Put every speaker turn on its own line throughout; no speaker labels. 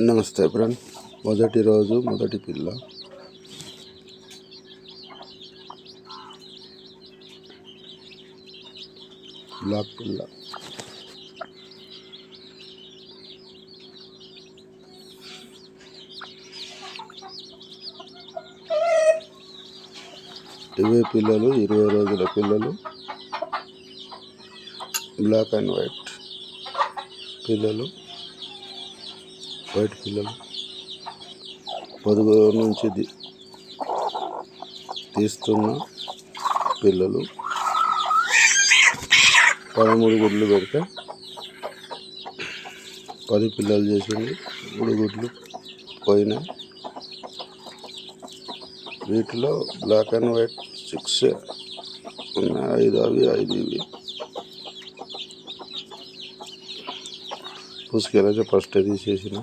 నమస్తే ఫ్రెండ్. మొదటి రోజు మొదటి పిల్ల. బ్లాక్ పిల్ల. ఇవే పిల్లలు ఇరవై రోజుల పిల్లలు. బ్లాక్ అండ్ వైట్ పిల్లలు. బయట పిల్లలు పొదుగు నుంచి తీస్తున్న పిల్లలు పదమూడు గుడ్లు పెడితే పది పిల్లలు చేసింది. మూడు గుడ్లు పోయినాయి. వీటిలో బ్లాక్ అండ్ వైట్ సిక్స్ ఉన్నాయి. ఐదు అవి ఐదు ఇవి. పుసుకెళ్ళి ఫస్ట్ తీసేసిన.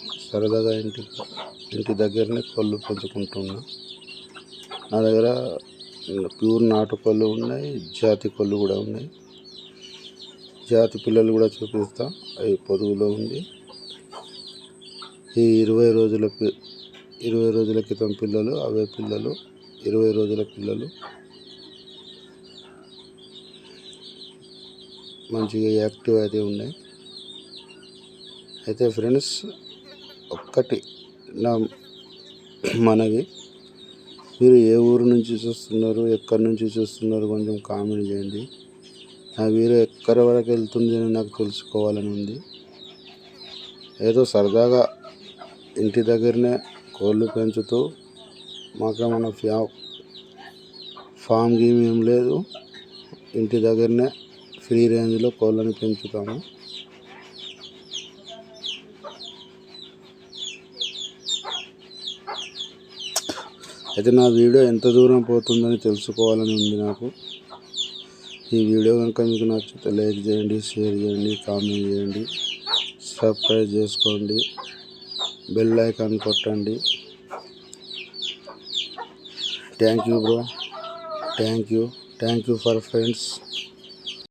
సరదాగా ఇంటి ఇంటి దగ్గరనే పళ్ళు పెంచుకుంటున్నా. నా దగ్గర ప్యూర్ నాటు పళ్ళు ఉన్నాయి జాతి పళ్ళు కూడా ఉన్నాయి. జాతి పిల్లలు కూడా చూపిస్తా అవి పొదుగులో ఉంది. ఈ ఇరవై రోజుల పి- ఇరవై రోజుల క్రితం పిల్లలు అవే పిల్లలు ఇరవై రోజుల పిల్లలు. మంచిగా యాక్టివ్ అయితే ఉన్నాయి. అయితే ఫ్రెండ్స్ ఒక్కటి నా మనవి. మీరు ఏ ఊరు నుంచి చూస్తున్నారు ఎక్కడి నుంచి చూస్తున్నారు కొంచెం కామెంట్ చేయండి. నా వీరు ఎక్కడి వరకు వెళ్తుంది అని నాకు తెలుసుకోవాలని ఉంది. ఏదో సరదాగా ఇంటి దగ్గరనే కోళ్ళు పెంచుతూ మాకేమైనా ఫ్యా ఫామ్ గేమ్ ఏం లేదు. ఇంటి దగ్గరనే ఫ్రీ రేంజ్లో కోళ్ళని పెంచుతాము. అయితే నా వీడియో ఎంత దూరం పోతుందని తెలుసుకోవాలని ఉంది నాకు. ఈ వీడియో కనుక మీకు నచ్చితే లైక్ చేయండి షేర్ చేయండి కామెంట్ చేయండి సబ్స్క్రైబ్ చేసుకోండి బెల్ ఐకాన్ కొట్టండి. Thank you bro thank you thank you for friends